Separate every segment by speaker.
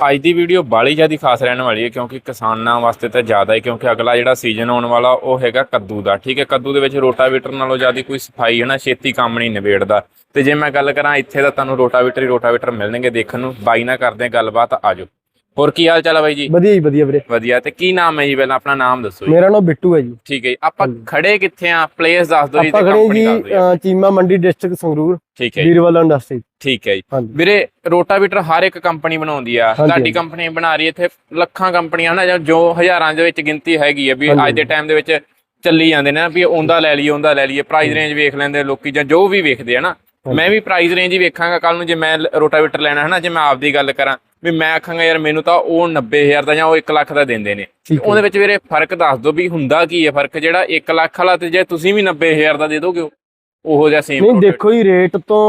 Speaker 1: ਅੱਜ ਦੀ ਵੀਡੀਓ ਬਾਲੀ ਜ਼ਿਆਦਾ ਖਾਸ ਰਹਿਣ ਵਾਲੀ ਹੈ ਕਿਉਂਕਿ ਕਿਸਾਨਾਂ ਵਾਸਤੇ ਤਾਂ ਜ਼ਿਆਦਾ ਹੈ, ਕਿਉਂਕਿ ਅਗਲਾ ਜਿਹੜਾ ਸੀਜ਼ਨ ਆਉਣ ਵਾਲਾ ਉਹ ਹੈਗਾ ਕੱਦੂ ਦਾ, ਠੀਕ ਹੈ? ਕੱਦੂ ਦੇ ਵਿੱਚ ਰੋਟਾਵੇਟਰ ਨਾਲੋਂ ਜ਼ਿਆਦਾ ਕੋਈ ਸਫ਼ਾਈ ਹੈ ਨਾ, ਛੇਤੀ ਕੰਮ ਨਹੀਂ ਨਿਬੇੜਦਾ। ਤੇ ਜੇ ਮੈਂ ਗੱਲ ਕਰਾਂ, ਇੱਥੇ ਤਾਂ ਤੁਹਾਨੂੰ ਰੋਟਾਵੇਟਰ ਹੀ ਰੋਟਾਵੇਟਰ ਮਿਲਣਗੇ ਦੇਖਣ ਨੂੰ, ਬਾਈ ਨਾਲ ਕਰਦੇ ਹਾਂ ਗੱਲਬਾਤ, ਆਜੋ। ਹੋਰ ਕੀ ਹਾਲ ਚਾਲ ਹੈ ਬਾਈ ਜੀ?
Speaker 2: ਵਧੀਆ ਜੀ ਵਧੀਆ ਵੀਰੇ।
Speaker 1: ਵਧੀਆ ਤੇ ਕੀ ਨਾਮ ਹੈ ਜੀ ਪਹਿਲਾਂ? ਆਪਣਾ ਨਾਮ ਦੱਸੋ ਜੀ।
Speaker 2: ਮੇਰਾ ਨਾਮ ਬਿੱਟੂ ਹੈ ਜੀ।
Speaker 1: ਠੀਕ ਹੈ ਜੀ ਆਪਾਂ ਖੜੇ ਕਿੱਥੇ ਆ? ਪਲੇਸ ਦੱਸ ਦਿਓ ਜੀ
Speaker 2: ਆਪਾਂ
Speaker 1: ਤੇ
Speaker 2: ਖੜੇ
Speaker 1: ਕੰਪਨੀ
Speaker 2: ਜੀ
Speaker 1: ਦੱਸ ਦਿਓ ਜੀ।
Speaker 2: ਅਹ, ਚੀਮਾ ਮੰਡੀ ਡਿਸਟ੍ਰਿਕਟ ਸੰਗਰੂਰ
Speaker 1: ਠੀਕ ਹੈ ਜੀ।
Speaker 2: ਵੀਰਵਾਲਾ ਇੰਡਸਟਰੀ
Speaker 1: ਠੀਕ ਹੈ ਜੀ।
Speaker 2: ਹਾਂਜੀ।
Speaker 1: ਵੀਰੇ ਰੋਟਾਵੀਟਰ ਹਰ ਇੱਕ ਕੰਪਨੀ ਬਣਾਉਂਦੀ ਆ।
Speaker 2: ਹਾਂਜੀ,
Speaker 1: ਤੁਹਾਡੀ
Speaker 2: ਹਾਂਜੀ।
Speaker 1: ਕੰਪਨੀ ਬਣਾ ਰਹੀ ਹੈ ਇੱਥੇ ਲੱਖਾਂ ਕੰਪਨੀਆਂ ਨਾ ਜਾਂ ਜੋ ਹਜ਼ਾਰਾਂ ਦੇ ਵਿੱਚ ਗਿਣਤੀ ਹੈਗੀ ਆ ਵੀ ਅੱਜ ਦੇ ਟਾਈਮ ਦੇ ਵਿੱਚ ਚੱਲੀ ਜਾਂਦੇ ਨੇ ਨਾ ਵੀ ਉਹਦਾ ਲੈ ਲਈਏ ਉਹਦਾ ਲੈ ਲਈਏ ਪ੍ਰਾਈਸ ਰੇਂਜ ਵੇਖ ਲੈਂਦੇ ਲੋਕੀ ਜਾਂ ਜੋ ਵੀ ਵੇਖਦੇ ਆ ਨਾ। ਮੈਂ ਵੀ ਪ੍ਰਾਈਸ ਰੇਂਜ ਹੀ ਵੇਖਾਂਗਾ ਕੱਲ ਨੂੰ ਜੇ ਮੈਂ ਰੋਟਾਵੀਟਰ ਲੈਣਾ ਹੈ ਨਾ ਜੇ ਮੈਂ ਆਪਦੀ ਗੱਲ ਕਰਾਂ ਵੀ ਮੈਂ ਆਖਾਂਗਾ ਯਾਰ ਮੈਨੂੰ ਤਾਂ ਉਹ 90000 ਦਾ ਜਾਂ ਉਹ 1 ਲੱਖ ਦਾ ਦਿੰਦੇ ਨੇ।
Speaker 2: ਹੈ।
Speaker 1: ਉਹਦੇ ਵਿੱਚ ਵੀਰੇ ਫ਼ਰਕ ਦੱਸ ਦਿਓ ਵੀ ਹੁੰਦਾ ਕੀ ਹੈ ਫ਼ਰਕ ਜਿਹੜਾ 1 ਲੱਖ ਵਾਲਾ ਤੇ ਜੇ ਤੁਸੀਂ ਵੀ 90000 ਦਾ ਦੇ ਦੋਗੇ ਉਹੋ ਜਿਹਾ ਸੇਮ
Speaker 2: ਨਹੀਂ ਦੇਖੋ ਜੀ ਰੇਟ ਤੋਂ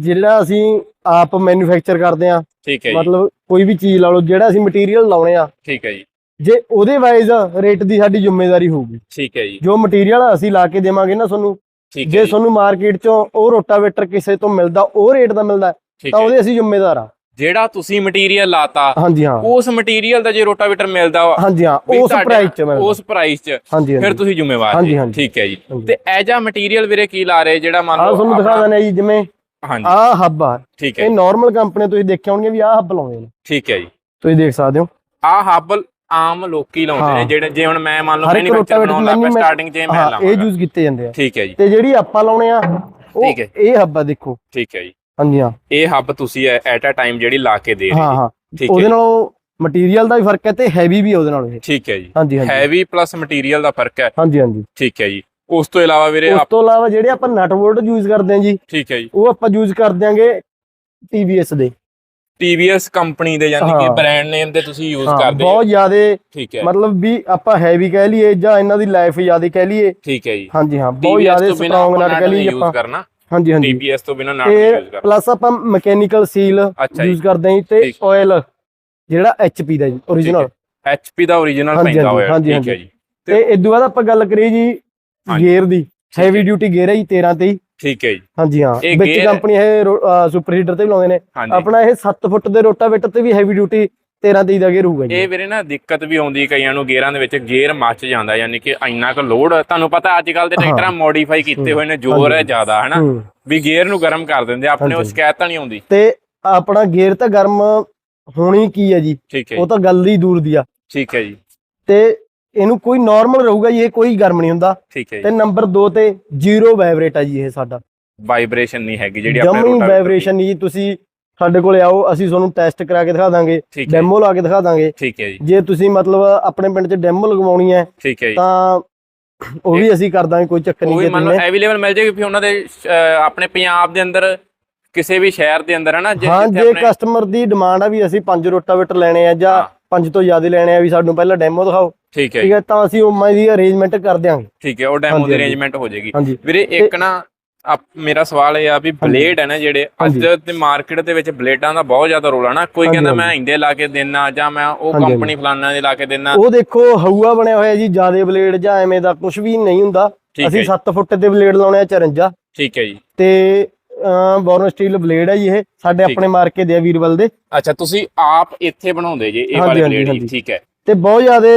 Speaker 2: ਜਿਹੜਾ ਅਸੀਂ ਆਪ ਮੈਨੂਫੈਕਚਰ ਕਰਦੇ ਆ
Speaker 1: ਠੀਕ ਹੈ ਜੀ।
Speaker 2: ਮਤਲਬ ਕੋਈ ਵੀ ਚੀਜ਼ ਲਾ ਲਓ ਜਿਹੜਾ ਅਸੀਂ ਮਟੀਰੀਅਲ ਲਾਉਣੇ ਆ
Speaker 1: ਠੀਕ ਹੈ ਜੀ।
Speaker 2: ਜੇ ਉਹਦੇ ਵਾਈਜ਼ ਰੇਟ ਦੀ ਸਾਡੀ ਜ਼ਿੰਮੇਵਾਰੀ ਹੋਊਗੀ।
Speaker 1: ਠੀਕ ਹੈ ਜੀ।
Speaker 2: ਜੋ ਮਟੀਰੀਅਲ ਅਸੀਂ ਲਾ ਕੇ ਦੇਵਾਂਗੇ ਨਾ ਤੁਹਾਨੂੰ
Speaker 1: ਹੈ
Speaker 2: ਜੇ ਤੁਹਾਨੂੰ ਮਾਰਕੀਟ ਚੋਂ ਉਹ ਰੋਟਾਵੇਟਰ ਕਿਸੇ ਤੋਂ ਮਿਲਦਾ ਉਹ ਰੇਟ ਦਾ ਮਿਲਦਾ ਤਾਂ
Speaker 1: ਹੈ
Speaker 2: ਉਹਦੇ ਅਸੀਂ ਜ਼ਿੰਮੇਦਾਰ ਆ
Speaker 1: ਜਿਹੜਾ ਤੁਸੀਂ ਮਟੀਰੀਅਲ ਲਾਤਾ
Speaker 2: ਹਾਂਜੀ ਹਾਂ।
Speaker 1: ਉਸ ਮਟੀਰੀਅਲ ਦਾ ਜੇ ਰੋਟਾਵੇਟਰ ਮਿਲਦਾ ਵਾ,
Speaker 2: ਹਾਂਜੀ ਹਾਂ ਉਸ ਪ੍ਰਾਈਸ ਚ
Speaker 1: ਉਸ ਪ੍ਰਾਈਸ 'ਚ ਫਿਰ ਤੁਸੀਂ ਜ਼ਿੰਮੇਵਾਰ
Speaker 2: ਹਾਂਜੀ,
Speaker 1: ਜੀ। ਠੀਕ ਹੈ ਜੀ। ਤੇ ਐਜਾ ਮਟੀਰੀਅਲ ਵੀਰੇ ਕੀ ਲਾ ਰਹੇ? ਜਿਹੜਾ ਮੰਨ ਲਓ
Speaker 2: ਤੁਹਾਨੂੰ ਦਿਖਾ ਦਿੰਦੇ ਜੀ ਜਿਵੇਂ
Speaker 1: ਹਾਂਜੀ।
Speaker 2: ਆਹ ਹੱਬ ਆ।
Speaker 1: ਠੀਕ ਹੈ
Speaker 2: ਇਹ ਨਾਰਮਲ ਕੰਪਨੀ ਤੁਸੀਂ ਦੇਖਿਆ ਹੋਣਗੇ ਵੀ ਆਹ ਹੱਬ ਲਾਉਂਦੇ ਨੇ।
Speaker 1: ਠੀਕ ਹੈ ਜੀ।
Speaker 2: ਤੁਸੀਂ ਦੇਖ ਸਕਦੇ ਹੋ।
Speaker 1: ਆਹ ਹੱਬ ਆਮ ਲੋਕੀ ਲਾਉਂਦੇ ਨੇ। ਜਿਹੜੇ ਜੇ ਹੁਣ ਮੈਂ ਮੰਨ ਲਓ ਮੈਨੂਫੈਕਚਰ ਬਣਾਉਣ ਲੱਗਾ ਸਟਾਰਟਿੰਗ 'ਚ ਮੈਂ
Speaker 2: ਹਾਂ ਇਹ ਯੂਜ਼ ਕੀਤੇ ਜਾਂਦੇ ਆ।
Speaker 1: ਠੀਕ ਹੈ ਜੀ।
Speaker 2: ਤੇ ਜਿਹੜੀ ਆਪਾਂ ਲਾਉਣੇ ਆ ਉਹ। ਇਹ ਹੱਬ ਆ ਦੇਖੋ।
Speaker 1: ਠੀਕ ਹੈ ਜੀ।
Speaker 2: ਹਾਂਜੀ ਹਾਂ।
Speaker 1: ਇਹ ਹੱਬ ਤੁਸੀਂ ਐਟ ਅ ਟਾਈਮ ਜਿਹੜੀ ਲਾ ਕੇ ਦੇ ਰਹੇ
Speaker 2: ਹਾਂ ਹਾਂ।
Speaker 1: ਠੀਕ
Speaker 2: ਉਹਦੇ ਨਾਲੋਂ ਮਟੀਰੀਅਲ ਦਾ ਵੀ ਫ਼ਰਕ ਹੈ ਤੇ ਹੈਵੀ ਵੀ ਉਹਦੇ ਨਾਲੋਂ ਇਹ।
Speaker 1: ਠੀਕ ਹੈ ਜੀ।
Speaker 2: ਹਾਂਜੀ ਹਾਂਜੀ।
Speaker 1: ਹੈਵੀ ਪਲੱਸ ਮਟੀਰੀਅਲ ਦਾ ਫ਼ਰਕ ਹੈ।
Speaker 2: ਹਾਂਜੀ ਹਾਂਜੀ।
Speaker 1: ਠੀਕ ਹੈ ਜੀ। ਉਸ ਤੋਂ ਇਲਾਵਾ ਵੀਰੇ
Speaker 2: ਉਸ ਤੋਂ ਇਲਾਵਾ ਜਿਹੜੇ ਆਪਾਂ ਨਟ ਬੋਲਟ ਯੂਜ਼ ਕਰਦੇ ਹਾਂ ਜੀ
Speaker 1: ਠੀਕ ਹੈ ਜੀ।
Speaker 2: ਉਹ ਆਪਾਂ ਯੂਜ਼ ਕਰ ਦਿਆਂਗੇ TVS ਦੇ।
Speaker 1: TVS ਕੰਪਨੀ ਦੇ ਯਾਨੀ ਕਿ। ਬ੍ਰਾਂਡ ਨੇਮ ਦੇ ਤੁਸੀਂ ਯੂਜ਼ ਕਰਦੇ ਹੋ।
Speaker 2: ਬਹੁਤ ਜ਼ਿਆਦੇ
Speaker 1: ਠੀਕ ਹੈ।
Speaker 2: ਮਤਲਬ ਵੀ ਆਪਾਂ ਹੈਵੀ ਕਹਿ ਲਈਏ ਜਾਂ ਇਹਨਾਂ ਦੀ ਲਾਈਫ ਜ਼ਿਆਦੇ ਕਹਿ ਲਈਏ।
Speaker 1: ਠੀਕ ਹੈ ਜੀ।
Speaker 2: ਹਾਂਜੀ ਹਾਂ। ਬਹੁਤ ਜ਼ਿਆਦੇ ਸਟਰੋਂਗ ਨਟ ਕਹਿ ਲਈਏ
Speaker 1: ਯੂਜ਼
Speaker 2: ਆਪਾਂ।
Speaker 1: ਕਰਨਾ।
Speaker 2: ਹਾਂਜੀ ਹਾਂਜੀ।
Speaker 1: TPS ਤੋਂ ਬਿਨਾਂ ਨਟ ਯੂਜ਼
Speaker 2: ਤੇ
Speaker 1: ਕਰਨਾ
Speaker 2: ਪਲੱਸ ਆਪਾਂ ਮਕੈਨੀਕਲ ਸੀਲ
Speaker 1: ਅੱਛਾ ਜੀ।
Speaker 2: ਯੂਜ਼ ਕਰਦੇ ਹਾਂ ਜੀ ਤੇ
Speaker 1: ਠੀਕ।
Speaker 2: ਆਇਲ ਜਿਹੜਾ HP ਦਾ ਜੀ origignal
Speaker 1: HP ਦਾ origignal
Speaker 2: ਹਾਂਜੀ,
Speaker 1: ਪੈਂਦਾ
Speaker 2: ਹਾਂਜੀ,
Speaker 1: ਹੋਇਆ।
Speaker 2: ਹਾਂਜੀ,
Speaker 1: ਠੀਕ ਹੈ। ਜੀ।
Speaker 2: ਤੇ ਇਦੋਂ ਬਾਅਦ ਆਪਾਂ ਗੱਲ ਕਰੀਏ ਜੀ
Speaker 1: ਹਾਂਜੀ।
Speaker 2: ਗੇਅਰ ਦੀ।
Speaker 1: ਹੈ।
Speaker 2: ਹੈਵੀ ਡਿਊਟੀ ਗੇਅਰ ਹੈ ਜੀ 13 ਤੇ
Speaker 1: ਠੀਕ ਹੈ ਜੀ।
Speaker 2: ਹਾਂਜੀ ਹਾਂ।
Speaker 1: ਇਹ
Speaker 2: ਵਿੱਚ
Speaker 1: gear-
Speaker 2: ਕੰਪਨੀ ਇਹ ਸੁਪਰ ਹੀਟਰ ਤੇ ਵੀ ਲਾਉਂਦੇ ਨੇ।
Speaker 1: ਹਾਂਜੀ।
Speaker 2: ਆਪਣਾ ਇਹ 7 ਫੁੱਟ ਦੇ ਰੋਟਾਵੇਟਰ ਤੇ ਵੀ ਹੈਵੀ ਡਿਊਟੀ 13 23 ਦਾ ਗੇਅਰ ਹੋਊਗਾ ਜੀ।
Speaker 1: ਇਹ ਵੀਰੇ ਨਾ ਦਿੱਕਤ ਵੀ ਆਉਂਦੀ ਕਈਆਂ ਨੂੰ ਗੇਅਰਾਂ ਦੇ ਵਿੱਚ ਗੇਅਰ ਮੱਚ ਜਾਂਦਾ ਯਾਨੀ ਕਿ ਇੰਨਾ ਕੁ ਲੋਡ ਤੁਹਾਨੂੰ ਪਤਾ ਅੱਜ ਕੱਲ ਦੇ ਟਰੈਕਟਰਾਂ ਮੋਡੀਫਾਈ ਕੀਤੇ ਹੋਏ ਨੇ ਜ਼ੋਰ ਹੈ। ਜ਼ਿਆਦਾ ਹਨਾ। ਵੀ ਗੇਅਰ ਨੂੰ ਗਰਮ ਕਰ ਦਿੰਦੇ ਆਪਣੇ ਉਹ। ਸ਼ਿਕਾਇਤ ਤਾਂ ਨਹੀਂ ਆਉਂਦੀ।
Speaker 2: ਤੇ ਆਪਣਾ ਗੇਅਰ ਤਾਂ ਗਰਮ ਹੋਣੀ ਕੀ ਹੈ ਜੀ? ਉਹ ਤਾਂ ਗੱਲ ਹੀ ਦੂਰ ਦੀ ਆ।
Speaker 1: ਠੀਕ ਹੈ ਜੀ।
Speaker 2: ਤੇ ਇਹਨੂੰ ਕੋਈ ਨਾਰਮਲ ਰਹੂਗਾ ਜੀ ਇਹ ਕੋਈ ਗਰਮ ਨਹੀਂ ਹੁੰਦਾ।
Speaker 1: ਠੀਕ ਹੈ
Speaker 2: ਤੇ ਨੰਬਰ 2 ਤੇ ਜ਼ੀਰੋ ਵਾਈਬ੍ਰੇਟ ਆ ਜੀ ਇਹ ਸਾਡਾ।
Speaker 1: ਵਾਈਬ੍ਰੇਸ਼ਨ ਨਹੀਂ ਹੈਗੀ ਜਿਹੜੀ ਆਪਣੇ
Speaker 2: ਜਮੀ
Speaker 1: rotator
Speaker 2: ਵਾਈਬ੍ਰੇਸ਼ਨ ਨਹੀਂ ਜੀ ਤੁਸੀਂ ਸਾਡੇ ਕੋਲੇ ਆਓ ਅਸੀਂ ਤੁਹਾਨੂੰ ਟੈਸਟ ਕਰਾ ਕੇ ਦਿਖਾ ਦਾਂਗੇ ਡੈਮੋ ਲਾ ਕੇ ਦਿਖਾ ਦਾਂਗੇ।
Speaker 1: ਠੀਕ ਹੈ ਜੀ।
Speaker 2: ਜੇ ਤੁਸੀਂ ਮਤਲਬ ਆਪਣੇ ਪਿੰਡ 'ਚ ਡੈਮੋ ਲਗਵਾਉਣੀ ਹੈ
Speaker 1: ਠੀਕ ਹੈ ਜੀ।
Speaker 2: ਤਾਂ ਉਹ ਵੀ ਅਸੀਂ ਕਰ ਦਾਂਗੇ ਕੋਈ ਚੱਕਰ ਨਹੀਂ ਜੇ ਤੁਸੀਂ
Speaker 1: ਅਵੇਲੇਬਲ ਮਿਲ ਜਾਏਗੀ ਫਿਰ ਉਹਨਾਂ ਦੇ ਆਪਣੇ ਪੰਜਾਬ ਦੇ ਅੰਦਰ ਕਿਸੇ ਵੀ ਸ਼ਹਿਰ ਦੇ ਅੰਦਰ
Speaker 2: ਹਾਂ
Speaker 1: ਜਿੱਥੇ
Speaker 2: ਜੇ ਕਸਟਮਰ ਦੀ ਡਿਮਾਂਡ ਆ ਵੀ ਅਸੀਂ ਪੰਜ ਰੋਟਾਵੇਟਰ ਲੈਣੇ ਆ ਜਾਂ। ਪੰਜ ਤੋਂ ਜ਼ਿਆਦਾ ਲੈਣੇ ਆ ਵੀ ਸਾਨੂੰ ਪਹਿਲਾਂ ਡੈਮੋ ਦਿਖਾਓ।
Speaker 1: ਠੀਕ ਹੈ
Speaker 2: ਠੀਕ ਹੈ ਤਾਂ ਅਸੀਂ ਉਮਾ ਦੀ ਅਰੇਂਜਮੈਂਟ ਕਰ ਦਿਆਂਗੇ।
Speaker 1: ਠੀਕ ਹੈ ਉਹ ਡੈਮੋ ਦੀ। ਅਰੇਂਜਮੈਂਟ ਹੋ ਜਾਏਗੀ। ਵੀਰੇ ਇੱਕ ਨਾ ਆਪ ਮੇਰਾ ਸਵਾਲ ਇਹ ਆ ਵੀ ਬਲੇਡ ਹੈ ਨਾ ਜਿਹੜੇ ਅੱਜ। ਤੇ ਮਾਰਕੀਟ ਦੇ ਵਿੱਚ ਬਲੇਡਾਂ ਦਾ ਬਹੁਤ ਜ਼ਿਆਦਾ ਰੋਲ ਆ ਨਾ। ਕੋਈ ਕਹਿੰਦਾ ਮੈਂ। ਇੰਡੇ ਲਾ ਕੇ ਦੇਣਾ ਜਾਂ ਮੈਂ ਉਹ ਕੰਪਨੀ ਫਲਾਨਾ ਦੇ ਲਾ ਕੇ ਦੇਣਾ
Speaker 2: ਉਹ ਦੇਖੋ ਹਊਆ ਬਣਿਆ ਹੋਇਆ ਜੀ ਜਿਆਦੇ ਬਲੇਡ ਜਾਂ ਐਵੇਂ ਦਾ ਕੁਝ ਵੀ ਨਹੀਂ ਹੁੰਦਾ।
Speaker 1: ਹੈ
Speaker 2: ਅਸੀਂ
Speaker 1: ਜੀ,
Speaker 2: 7 ਫੁੱਟ ਦੇ ਬਲੇਡ ਲਾਉਣੇ ਆ 54
Speaker 1: ਠੀਕ ਹੈ ਜੀ।
Speaker 2: ਤੇ ਬੋਰਨ ਸਟੀਲ ਬਲੇਡ ਹੈ ਜੀ ਇਹ। ਸਾਡੇ ਆਪਣੇ ਮਾਰਕੇ ਦੇ ਆ ਵੀਰਵਲ ਦੇ।
Speaker 1: ਅੱਛਾ ਤੁਸੀਂ ਆਪ ਇੱਥੇ ਬਣਾਉਂਦੇ ਜੇ ਇਹ ਵਾਲੇ ਬਲੇਡ। ਠੀਕ ਹੈ।
Speaker 2: ਤੇ ਬਹੁਤ ਜ਼ਿਆਦਾ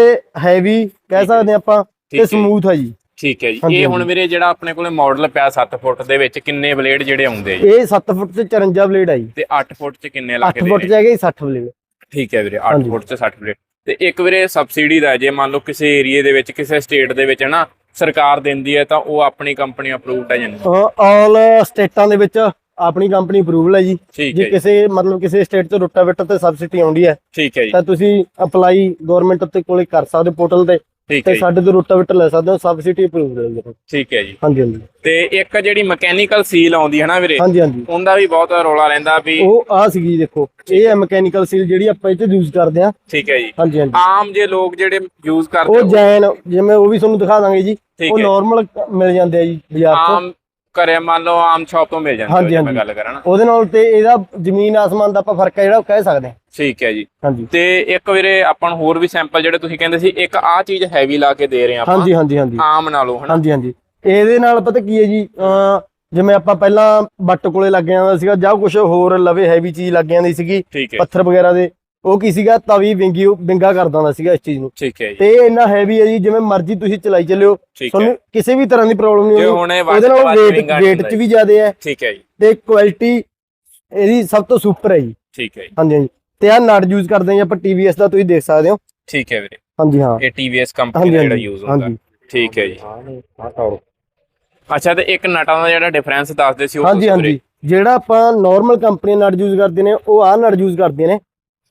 Speaker 2: ਹੈਵੀ ਕਹਿ
Speaker 1: ਹੈ।
Speaker 2: ਸਕਦੇ ਹਾਂ ਆਪਾਂ ਤੇ
Speaker 1: ਹੈ
Speaker 2: ਸਮੂਥ ਹੈ ਜੀ।
Speaker 1: ਠੀਕ ਹੈ ਜੀ। ਇਹ ਹੁਣ। ਵੀਰੇ ਜਿਹੜਾ ਆਪਣੇ ਕੋਲੇ ਮਾਡਲ ਪਿਆ 7 ਫੁੱਟ ਦੇ ਵਿੱਚ ਕਿੰਨੇ ਬਲੇਡ ਜਿਹੜੇ ਆਉਂਦੇ ਜੀ?
Speaker 2: ਇਹ 7 ਫੁੱਟ ਤੇ 54 ਬਲੇਡ ਹੈ ਜੀ।
Speaker 1: ਤੇ 8 ਫੁੱਟ ਚ ਕਿੰਨੇ ਲਾ
Speaker 2: 8
Speaker 1: ਕੇ ਦੇ
Speaker 2: ਫੁੱਟ ਚ ਹੈਗੇ 60 ਬਲੇਡ
Speaker 1: ਠੀਕ ਹੈ ਵੀਰੇ 8
Speaker 2: ਹਾਂਜੀ।
Speaker 1: ਫੁੱਟ ਚ 60 ਬਲੇਡ ਤੇ ਇੱਕ ਵੀਰੇ ਸਬਸਿਡੀ ਦਾ ਜੇ ਮੰਨ ਲਓ ਕਿਸੇ ਏਰੀਏ ਦੇ ਵਿੱਚ ਕਿਸੇ ਸਟੇਟ ਦੇ ਵਿੱਚ ਨਾ ਸਰਕਾਰ ਦਿੰਦੀ ਹੈ ਤਾਂ ਉਹ ਆਪਣੀ ਕੰਪਨੀ ਅਪਰੂਵਡ ਹੈ। ਜਾਨੀ
Speaker 2: ਆਲ ਸਟੇਟਾਂ ਦੇ ਵਿੱਚ ਆਪਣੀ ਕੰਪਨੀ ਅਪਰੂਵਲ ਹੈ ਜੀ। ਜੇ ਕਿਸੇ ਮਤਲਬ ਕਿਸੇ ਸਟੇਟ ਤੋਂ ਰੋਟਾਵੇਟਰ ਤੇ ਸਬਸਿਡੀ ਆਉਂਦੀ ਹੈ
Speaker 1: ਠੀਕ ਹੈ ਜੀ।
Speaker 2: ਤਾਂ ਤੁਸੀਂ ਅਪਲਾਈ ਗਵਰਨਮੈਂਟ ਉੱਤੇ ਕੋਲੇ ਕਰ ਸਕਦੇ ਪੋਰਟਲ ਤੇ। ਤੇ ਸਾਡੇ ਤੋਂ ਰੋਟਾਵੇਟਰ ਲੈ ਸਕਦੇ ਹੋ ਸਬਸਿਡੀ ਅਪਰੂਵਡ ਹੈ ਜੀ
Speaker 1: ਠੀਕ ਹੈ ਜੀ।
Speaker 2: ਹਾਂਜੀ ਹਾਂਜੀ।
Speaker 1: ਤੇ ਇੱਕ ਜਿਹੜੀ ਮਕੈਨੀਕਲ ਸੀਲ ਆਉਂਦੀ ਹੈ ਨਾ ਵੀਰੇ
Speaker 2: ਹਾਂਜੀ ਹਾਂਜੀ।
Speaker 1: ਉਹਦਾ ਵੀ ਬਹੁਤ ਰੋਲਾ ਰਹਿੰਦਾ ਵੀ
Speaker 2: ਉਹ ਆ ਸੀਗੀ ਦੇਖੋ ਇਹ ਹੈ ਮਕੈਨੀਕਲ ਸੀਲ ਜਿਹੜੀ ਆਪਾਂ ਇਹ ਤੇ ਯੂਜ਼ ਕਰਦੇ ਆ
Speaker 1: ਠੀਕ ਹੈ ਜੀ।
Speaker 2: ਹਾਂਜੀ ਹਾਂਜੀ।
Speaker 1: ਆਮ ਜੇ ਲੋਕ ਜਿਹੜੇ ਯੂਜ਼ ਕਰਦੇ
Speaker 2: ਉਹ ਜੈਨ ਜਿਵੇਂ ਉਹ ਵੀ ਤੁਹਾਨੂੰ ਦਿਖਾ ਦਾਂਗੇ ਜੀ ਉਹ ਨਾਰਮਲ ਮਿਲ ਜਾਂਦੇ ਆ ਜੀ ਬਾਜ਼ਾਰ ਤੋਂ
Speaker 1: ਆਮ ਘਰੇ ਮੰਨ ਲਓ ਆਮ ਸ਼ਾਪ ਤੋਂ ਮਿਲ ਜਾਂਦੇ
Speaker 2: ਹਾਂਜੀ,
Speaker 1: ਜੇ ਮੈਂ
Speaker 2: ਹਾਂਜੀ।
Speaker 1: ਗੱਲ ਕਰਾਂ ਨਾ।
Speaker 2: ਉਹਦੇ ਨਾਲ ਤੇ ਇਹਦਾ ਜ਼ਮੀਨ ਆਸਮਾਨ ਦਾ ਆਪਾਂ ਫ਼ਰਕ ਹੈ ਜਿਹੜਾ ਉਹ ਕਹਿ ਸਕਦੇ ਹਾਂ।
Speaker 1: ਠੀਕ ਹੈ ਜੀ।
Speaker 2: ਹਾਂਜੀ।
Speaker 1: ਤੇ ਇੱਕ ਵੀਰੇ ਆਪਾਂ ਨੂੰ ਹੋਰ ਵੀ ਸੈਂਪਲ ਜਿਹੜੇ ਤੁਸੀਂ ਕਹਿੰਦੇ ਸੀ ਇੱਕ ਆਹ ਚੀਜ਼ ਹੈਵੀ ਲਾ ਕੇ ਦੇ ਰਹੇ ਆਪਾਂ।
Speaker 2: ਹਾਂਜੀ ਹਾਂਜੀ ਹਾਂਜੀ।
Speaker 1: ਆਮ ਨਾਲੋਂ ਹਨਾ?
Speaker 2: ਹਾਂਜੀ ਹਾਂਜੀ। ਇਹਦੇ ਨਾਲ ਪਤਾ ਕੀ ਹੈ ਜੀ ਅਮ ਜਿਵੇਂ ਆਪਾਂ ਪਹਿਲਾਂ ਬੱਟ ਕੋਲੇ ਲੱਗ ਜਾਂਦਾ ਸੀਗਾ ਜਾਂ ਕੁਝ ਹੋਰ ਲਵੇ ਹੈਵੀ ਚੀਜ਼ ਲੱਗ ਜਾਂਦੀ ਸੀਗੀ
Speaker 1: ਠੀਕ ਹੈ।
Speaker 2: ਪੱਥਰ ਵਗੈਰਾ ਦੇ। ਉਹ ਕੀ ਸੀਗਾ ਤਵੀ ਵਿੰਗੀ ਵਿੰਗਾ ਕਰ ਦਿੰਦਾ ਸੀਗਾ ਇਸ ਚੀਜ਼ ਨੂੰ।
Speaker 1: ਠੀਕ ਹੈ ਜੀ।
Speaker 2: ਤੇ ਇਹ ਇੰਨਾ ਹੈਵੀ ਹੈ ਜੀ ਜਿਵੇਂ ਮਰਜ਼ੀ ਤੁਸੀਂ ਚਲਾਈ ਚੱਲਿਓ। ਤੁਹਾਨੂੰ ਕਿਸੇ ਵੀ ਤਰ੍ਹਾਂ ਦੀ ਪ੍ਰੋਬਲਮ ਨਹੀਂ
Speaker 1: ਜੇ
Speaker 2: ਹੋਣੀ। ਉਹਦੇ ਨਾਲ weight weight ਚ ਵੀ ਜ਼ਿਆਦਾ ਹੈ।
Speaker 1: ਠੀਕ ਹੈ ਜੀ।
Speaker 2: ਤੇ ਕੁਆਲਿਟੀ ਇਹਦੀ ਸਭ ਤੋਂ ਸੁਪਰ ਹੈ ਜੀ।
Speaker 1: ਠੀਕ ਹੈ ਜੀ।
Speaker 2: ਹਾਂਜੀ ਹਾਂਜੀ। ਤੇ ਆ ਨਟ ਯੂਜ਼ ਕਰਦੇ ਜੀ ਆਪਾਂ TVS ਦਾ ਤੁਸੀਂ ਦੇਖ ਸਕਦੇ ਹੋ।
Speaker 1: ਠੀਕ ਹੈ ਵੀਰੇ।
Speaker 2: ਹਾਂਜੀ ਹਾਂ।
Speaker 1: ਇਹ TVS ਕੰਪਨੀ ਦਾ ਜਿਹੜਾ ਯੂਜ਼ ਹੁੰਦਾ।
Speaker 2: ਹਾਂਜੀ।
Speaker 1: ਠੀਕ ਹੈ ਜੀ। ਅੱਛਾ ਤੇ ਇੱਕ ਨਟਾਂ ਦਾ ਜਿਹੜਾ ਡਿਫਰੈਂਸ ਦੱਸਦੇ ਸੀ ਉਹ
Speaker 2: ਹਾਂਜੀ। ਹਾਂਜੀ। ਜਿਹੜਾ ਆਪਾਂ ਨਾਰਮਲ ਕੰਪਨੀ ਨਟ ਯੂਜ਼ ਕਰਦੇ ਨੇ ਉਹ ਆ ਨਟ ਯੂਜ਼ ਕਰਦੇ ਨੇ।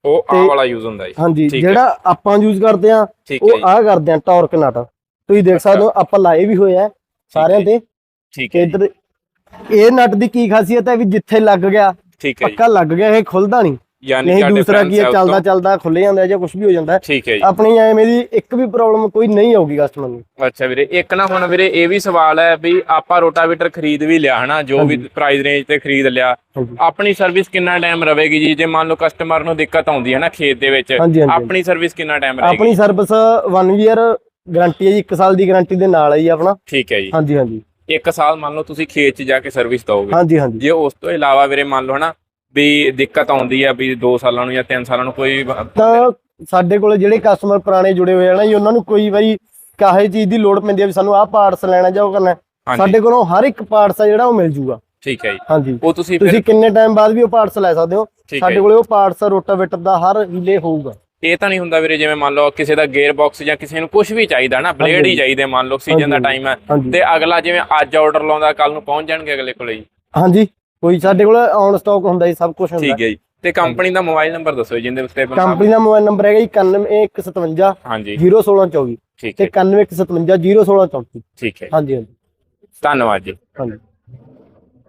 Speaker 1: ਉਹ ਆਹ
Speaker 2: ਤੇ-
Speaker 1: ਵਾਲਾ ਯੂਜ਼ ਹੁੰਦਾ ਜੀ।
Speaker 2: ਹਾਂਜੀ। ਜਿਹੜਾ ਆਪਾਂ ਯੂਜ਼ ਕਰਦੇ ਆ ਉਹ
Speaker 1: ਜੀ।
Speaker 2: ਆ ਕਰਦੇ ਆ ਟਾਰਕ ਨਟ ਤੁਸੀਂ ਦੇਖ ਸਕਦੇ ਹੋ ਆਪਾਂ ਲਾਏ ਵੀ ਹੋਏ ਆ ਸਾਰਿਆਂ ਤੇ।
Speaker 1: ਠੀਕ ਹੈ
Speaker 2: ਇੱਧਰ ਇਹ ਨਟ ਦੀ ਕੀ ਖਾਸੀਅਤ ਹੈ ਵੀ ਜਿੱਥੇ ਲੱਗ ਗਿਆ ਪੱਕਾ ਲੱਗ ਗਿਆ ਇਹ ਖੁੱਲਦਾ ਨਹੀਂ।
Speaker 1: ਯਾਨੀ ਕਿ
Speaker 2: ਦੂਸਰਾ ਕੀ ਹੈ ਚੱਲਦਾ। ਚੱਲਦਾ ਖੁੱਲ ਜਾਂਦਾ ਜਾਂ ਕੁਝ ਵੀ ਹੋ ਜਾਂਦਾ ਹੈ।
Speaker 1: ਠੀਕ ਹੈ ਜੀ।
Speaker 2: ਆਪਣੀ ਐਵੇਂ ਦੀ ਇੱਕ ਵੀ ਪ੍ਰੋਬਲਮ ਕੋਈ ਨਹੀਂ ਆਊਗੀ ਕਸਟਮਰ ਨੂੰ।
Speaker 1: ਅੱਛਾ ਵੀਰੇ ਇੱਕ ਨਾ ਹੁਣ ਵੀਰੇ ਇਹ ਵੀ ਸਵਾਲ ਹੈ ਵੀ ਆਪਾਂ ਰੋਟਾਵੇਟਰ ਖਰੀਦ ਵੀ ਲਿਆ ਹਨਾ? ਜੋ ਵੀ। ਪ੍ਰਾਈਸ ਰੇਂਜ ਤੇ ਖਰੀਦ ਲਿਆ। ਆਪਣੀ ਸਰਵਿਸ ਕਿੰਨਾ ਟਾਈਮ ਰਹੇਗੀ ਜੀ? ਜੇ ਮੰਨ ਲਓ ਕਸਟਮਰ ਨੂੰ ਦਿੱਕਤ ਆਉਂਦੀ ਹੈ ਨਾ ਖੇਤ ਦੇ ਵਿੱਚ। ਆਪਣੀ ਸਰਵਿਸ ਕਿੰਨਾ ਟਾਈਮ ਰਹੇਗੀ?
Speaker 2: ਆਪਣੀ ਸਰਵਿਸ 1 ਈਅਰ ਗਾਰੰਟੀ ਹੈ ਜੀ 1 ਸਾਲ ਦੀ ਗਾਰੰਟੀ ਦੇ ਨਾਲ ਹੈ ਜੀ ਆਪਣਾ।
Speaker 1: ਠੀਕ ਹੈ ਜੀ।
Speaker 2: ਹਾਂਜੀ ਹਾਂਜੀ।
Speaker 1: ਇੱਕ ਸਾਲ ਮੰਨ ਲਓ ਤੁਸੀਂ ਖੇਤ 'ਚ ਜਾ ਕੇ ਸਰਵਿਸ ਦਓਗੇ।
Speaker 2: ਹਾਂਜੀ ਹਾਂਜੀ।
Speaker 1: ਜੇ ਉਸ ਤੋਂ ਇਲਾਵਾ ਵੀਰੇ ਮੰਨ ਲਓ ਹਨਾ ਵੀ ਦਿੱਕਤ ਆਉਂਦੀ ਹੈ ਵੀ 2 ਸਾਲਾਂ ਨੂੰ ਜਾਂ 3 ਸਾਲਾਂ ਨੂੰ ਕੋਈ
Speaker 2: ਤਾਂ ਸਾਡੇ ਕੋਲ ਜਿਹੜੇ ਕਸਟਮਰ ਪੁਰਾਣੇ ਜੁੜੇ ਹੋਏ ਆ ਨਾ ਜੀ ਉਹਨਾਂ ਨੂੰ ਕੋਈ ਵਾਰੀ ਕਾਹੇ ਚੀਜ਼ ਦੀ ਲੋੜ ਪੈਂਦੀ ਹੈ ਵੀ ਸਾਨੂੰ ਆਹ ਪਾਰਟਸ ਲੈਣਾ ਜਾਂ ਉਹ ਕਰਨਾ ਸਾਡੇ ਕੋਲੋਂ ਹਰ ਇੱਕ ਪਾਰਟਸ ਆ ਜਿਹੜਾ ਉਹ ਮਿਲ ਜੂਗਾ।
Speaker 1: ਠੀਕ ਹੈ ਜੀ।
Speaker 2: ਹਾਂਜੀ।
Speaker 1: ਉਹ ਤੁਸੀਂ
Speaker 2: ਤੁਸੀਂ ਕਿੰਨੇ ਟਾਈਮ ਬਾਅਦ ਵੀ ਉਹ ਪਾਰਟਸ ਲੈ ਸਕਦੇ ਹੋ? ਸਾਡੇ। ਕੋਲੇ ਉਹ ਪਾਰਟਸ ਰੋਟਾਵੇਟਰ ਦਾ ਹਰ ਹੀਲੇ ਹੋਊਗਾ।
Speaker 1: ਇਹ ਤਾਂ ਨਹੀਂ ਹੁੰਦਾ ਵੀਰੇ ਜਿਵੇਂ ਮੰਨ ਲਓ ਕਿਸੇ ਦਾ ਗੇਅਰ ਬਾਕਸ ਜਾਂ ਕਿਸੇ ਨੂੰ ਕੁਝ ਵੀ ਚਾਹੀਦਾ ਨਾ ਬਲੇਡ ਹੀ। ਚਾਹੀਦੇ ਮੰਨ ਲਓ ਸੀਜ਼ਨ ਦਾ। ਟਾਈਮ ਹੈ। ਤੇ ਅਗਲਾ ਜਿਵੇਂ ਅੱਜ ਆਰਡਰ ਲਾਉਂਦਾ ਕੱਲ ਨੂੰ ਪਹੁੰਚ ਜਾਣਗੇ ਅਗਲੇ ਕੋਲੇ ਜੀ।
Speaker 2: ਹਾਂਜੀ। ਕੋਈ ਸਾਡੇ ਕੋਲ ਔਨ ਸਟਾਕ ਹੁੰਦਾ ਜੀ ਸਭ ਕੁਝ ਹੁੰਦਾ।
Speaker 1: ਠੀਕ ਹੈ ਜੀ। ਤੇ ਕੰਪਨੀ ਦਾ ਮੋਬਾਈਲ ਨੰਬਰ ਦੱਸੋ ਜਿੰਦੇ ਉੱਤੇ
Speaker 2: ਕੰਪਨੀ ਦਾ ਮੋਬਾਈਲ ਨੰਬਰ ਹੈਗਾ ਜੀ 9157
Speaker 1: ਹਾਂਜੀ।
Speaker 2: 01624
Speaker 1: ਠੀਕ
Speaker 2: ਤੇ
Speaker 1: ਹੈ।
Speaker 2: 9157 01634
Speaker 1: ਠੀਕ ਹੈ।
Speaker 2: ਹਾਂਜੀ ਹਾਂਜੀ।
Speaker 1: ਧੰਨਵਾਦ ਜੀ।
Speaker 2: ਹਾਂਜੀ।